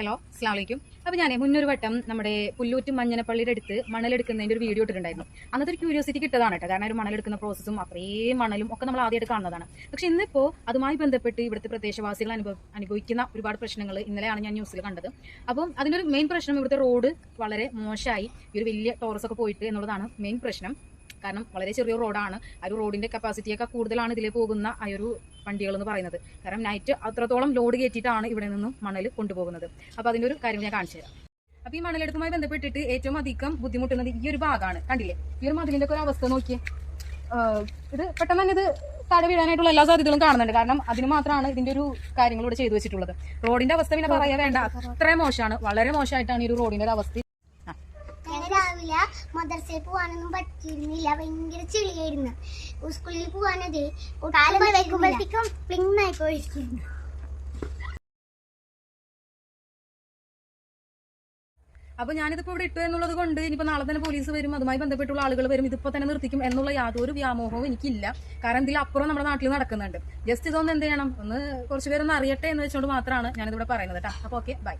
Hello അസ്ലാം വലൈക്കും അപ്പോൾ ഞാൻ മുന്നൊരു വട്ടം നമ്മുടെ പുല്ലൂറ്റ് മഞ്ഞനപ്പള്ളിയുടെ അടുത്ത് മണലെടുക്കുന്നതിന്റെ ഒരു വീഡിയോ ഇട്ടിട്ടുണ്ടായിരുന്നു. അന്നത്തെ ഒരു ക്യൂരിയോസിറ്റി കിട്ടതാണ് കേട്ടോ. കാരണം ഒരു മണലെടുക്കുന്ന പ്രോസസ്സും അത്രയും മണലും ഒക്കെ നമ്മൾ ആദ്യമായിട്ട് കാണുന്നതാണ്. പക്ഷെ ഇന്നിപ്പോൾ അതുമായി ബന്ധപ്പെട്ട് ഇവിടുത്തെ പ്രദേശവാസികൾ അനുഭവ അനുഭവിക്കുന്ന ഒരുപാട് പ്രശ്നങ്ങൾ ഇന്നലെയാണ് ഞാൻ ന്യൂസിൽ കണ്ടത്. അപ്പം അതിനൊരു മെയിൻ പ്രശ്നം ഇവിടുത്തെ റോഡ് വളരെ മോശമായി ഈ ഒരു വലിയ ടോറസ് ഒക്കെ പോയിട്ട് എന്നുള്ളതാണ് മെയിൻ പ്രശ്നം. കാരണം വളരെ ചെറിയ റോഡാണ്. ആ ഒരു റോഡിന്റെ കപ്പാസിറ്റിയൊക്കെ കൂടുതലാണ് ഇതിൽ പോകുന്ന ആ ഒരു വണ്ടികൾ എന്ന് പറയുന്നത്. കാരണം നൈറ്റ് അത്രത്തോളം ലോഡ് കയറ്റിയിട്ടാണ് ഇവിടെ നിന്നും മണൽ കൊണ്ടുപോകുന്നത്. അപ്പോൾ അതിന്റെ ഒരു കാര്യം ഞാൻ കാണിച്ചു തരാം. അപ്പോൾ ഈ മണലെടുത്തുമായി ബന്ധപ്പെട്ടിട്ട് ഏറ്റവും അധികം ബുദ്ധിമുട്ടുന്നത് ഈ ഒരു ഭാഗമാണ് കണ്ടില്ലേ? ഈ ഒരു മതിലിന്റെ ഒക്കെ ഒരു അവസ്ഥ നോക്കിയേ. ഇത് പെട്ടെന്ന് തന്നെ ഇത് തട വീഴാനായിട്ടുള്ള എല്ലാ സാധ്യതകളും കാണുന്നുണ്ട്. കാരണം അതിന് മാത്രമാണ് ഇതിന്റെ ഒരു കാര്യങ്ങൾ ചെയ്തു വെച്ചിട്ടുള്ളത്. റോഡിന്റെ അവസ്ഥ പിന്നെ പറയാ വേണ്ട. അത്ര മോശമാണ്. വളരെ മോശമായിട്ടാണ് ഈ ഒരു റോഡിന്റെ ഒരു അവസ്ഥ രാവിലെ മദർസയിൽ പോകാനൊന്നും പറ്റിയിരുന്നില്ല. ഭയങ്കര ചെളിയായിരുന്നു. സ്കൂളിൽ പോകാനത് കാലം വെക്കുമ്പോഴത്തേക്കും പ്ലിങ്ങായി പോയിരിക്കുന്നു. അപ്പൊ ഞാനിതിപ്പോ ഇവിടെ ഇട്ടു എന്നുള്ളത് കൊണ്ട് ഇനിയിപ്പോ നാളെ തന്നെ പോലീസ് വരും. അതുമായി ബന്ധപ്പെട്ടുള്ള ആളുകൾ വരും. ഇതിപ്പോ തന്നെ നിർത്തിക്കും എന്നുള്ള യാതൊരു വ്യാമോഹവും എനിക്കില്ല. കാരണം ഇതിൽ അപ്പുറം നമ്മുടെ നാട്ടിൽ നടക്കുന്നുണ്ട്. ജസ്റ്റ് ഇതൊന്ന് എന്ത് ചെയ്യണം? ഒന്ന് കുറച്ചുപേരൊന്നും അറിയട്ടെ എന്ന് വെച്ചുകൊണ്ട് മാത്രമാണ് ഞാനിതിവിടെ പറയുന്നത് കേട്ടോ അപ്പൊ ഓക്കെ ബൈ.